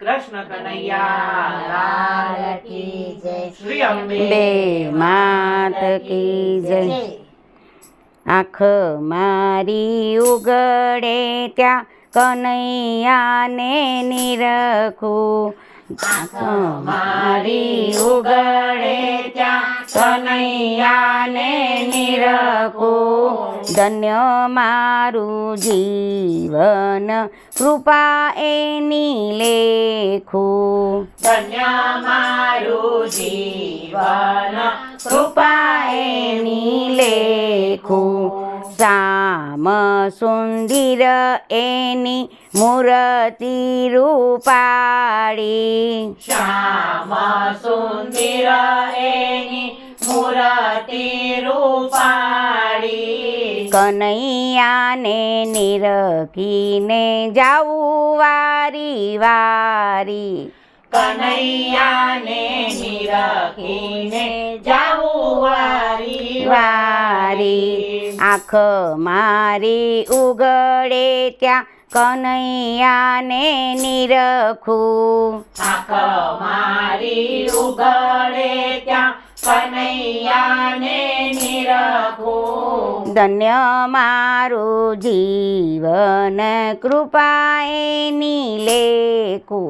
કૃષ્ણ કનૈયા કી જય શ્રી અંબે. બે માત કી જય. આંખ મારી ઉગડે ત્યાં કનૈયાને નિરખું. આંખ મારી ઉગડે ત્યાં કનૈયાને નિરખું. ધન્ય મારું જીવન કૃપા એની લેખું ધન્ય મારું જીવન કૃપા એની લેખું શ્યામ સુંદિર એની મૂર્તિ રૂપાળી શ્યામ સુંદિર એની મૂર્તિ રૂપાળી કનૈયાને નિરખીને જાઉં વારી વારી કનૈયાને નિરખીને જાવું વારી. વારી. આંખ મારી ઉગડે ત્યાં કનૈયાને નિરખું. આંખ મારી ઉગડે ત્યાં કનૈયાને નિરખું ધન્ય મારું જીવન કૃપા એની લેખો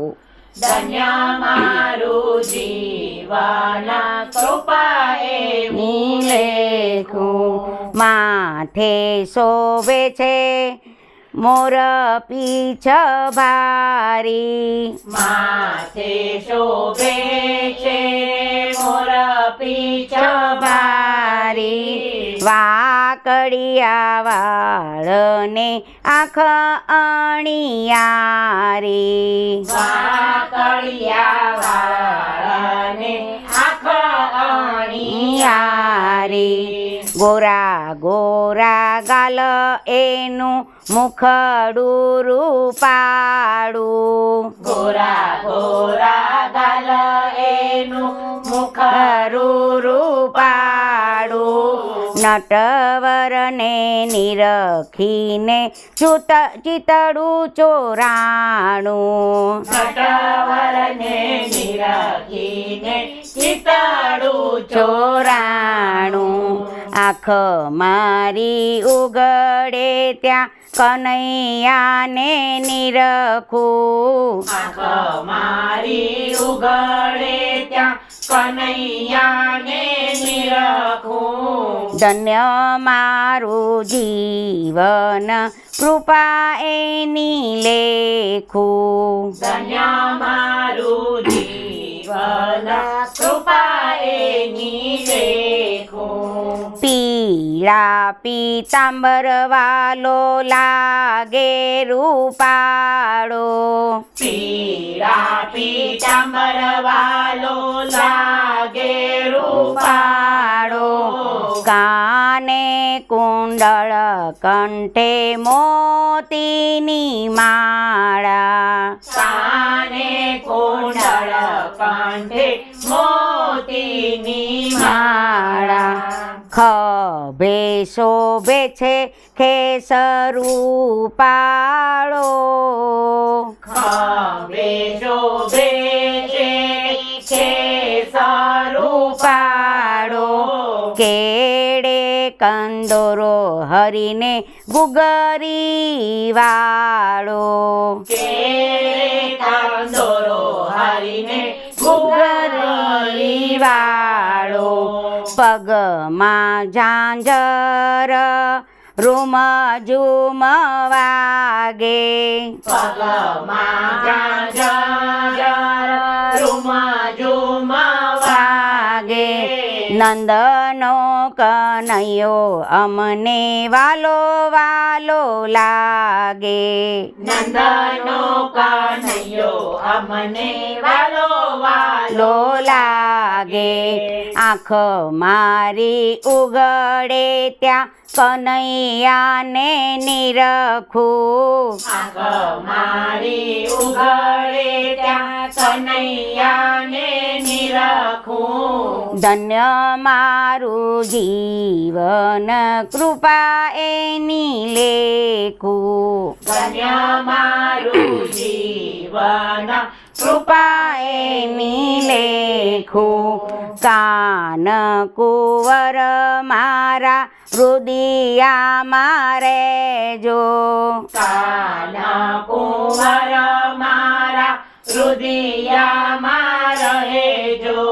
ધન્ય મારું જીવન કૃપા એની લેખો લેખું માથે શોભે છે મોર પીછ ભારી માથે શોભે છે મોર પીછ ભારી વાકડિયા વાળને આંખ અણિયારી વાકડિયા વાળને આખ અણી યારી ગોરા ગોરા ગાલ એનું મુખડું રૂપાડું ગોરા ગોરા ગાલ એનું મુખડું રૂપાડું નટવરને નિરખીને ચૂત ચિતડું ચોરાણું. નટવરને નિરખીને ચિતડું ચોરાણું. આંખ મારી ઉગડે ત્યાં કનૈયાને નિરખું. આંખ મારી ઉગડે ત્યાં કનૈયાને નિરખું. ધન્ય મારું જીવન કૃપા એની લેખું. ધન્ય મારું જીવન પીળા પીતાંબર વાલો લાગે રૂપાળો પીળા પીતાંબર વાલો લાગે રૂપાળો કાને કુંડળ કંઠે મોતીની માળા. કાને કુંડળ કંઠે મોતીની માળા. ખભે શોભે છે ખેસરું પાળો. ખભે શોભે છે છે પાળો. કેડે કંદોરો હરીને ગુગરી વાળો કંદોરો હરીને ગુગરી વાળો પગમાં ઝાંઝર રૂમ ઝૂમ વાગે. પગમાં જાંજર રૂમ ઝુમા નંદનો કનૈયો અમને વાલો વાલો લાગે. નંદનો કનૈયો અમને વાલો વાલો લાગે. આંખ મારી ઉગડે ત્યાં કનૈયાને નિરખું. આંખ મારી ઉગડે ત્યાં કનૈયાને નિરખું. ધન્ય મારું જીવન કૃપા એની લેખું ધન્ય મારું જીવન કૃપા એની લેખું કાન કુંવર મારા રુદિયા મારે જો. કાન કુંવર મારા હૃદયામાં રહેજો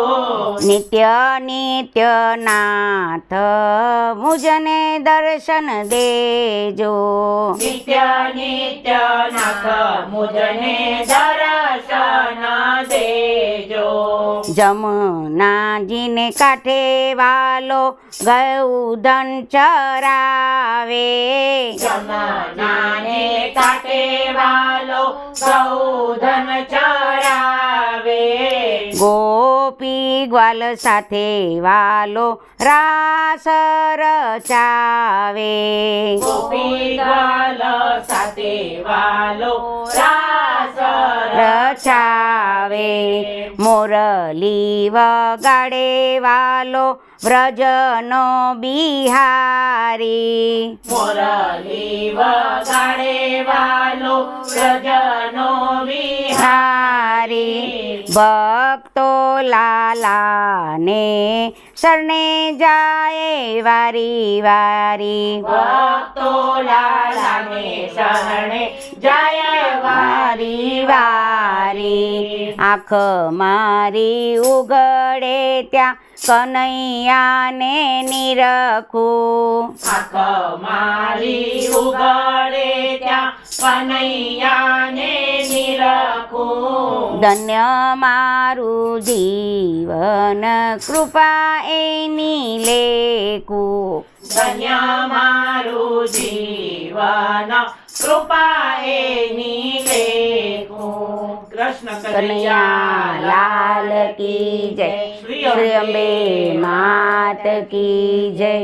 નિત્ય નિત્ય નાથ મુજને દર્શન દેજો નિત્ય નિત્ય નાથ મુજને દર્શન દેજો જમનાજીને કાંઠે વાલો ગૌધન ચરાવે જમનાને કાંઠે વાલો ગૌધન ચરાવે ಮಾಡುವೇ ગોપી ગ્વાલ સાથે વાલો રાસ રચાવે ગોપી ગ્વાલ સાથે વાલો રાસ રચાવે મોરલી વગાડે વાલો વ્રજનો બિહારી મોરલી વગાડે વાલો પ્રજનો વિહારી હારી ભક્તો લાલાને શરણે જાય વારી વારી. ભક્તો લાલાને શરણે જય વારી વારી વારી. આંખ મારી ઉગડે ત્યાં કનૈયાને નિરખું. આંખ મારી ઉગડે ત્યાં કનૈયાને નિરખું ધન્ય મારું જીવન કૃપા એની લેકું ધન્ય મારું જીવન કૃપા એની લેખું કૃષ્ણ કનૈયા લાલ કી જય શ્રી અંબે માત કી જય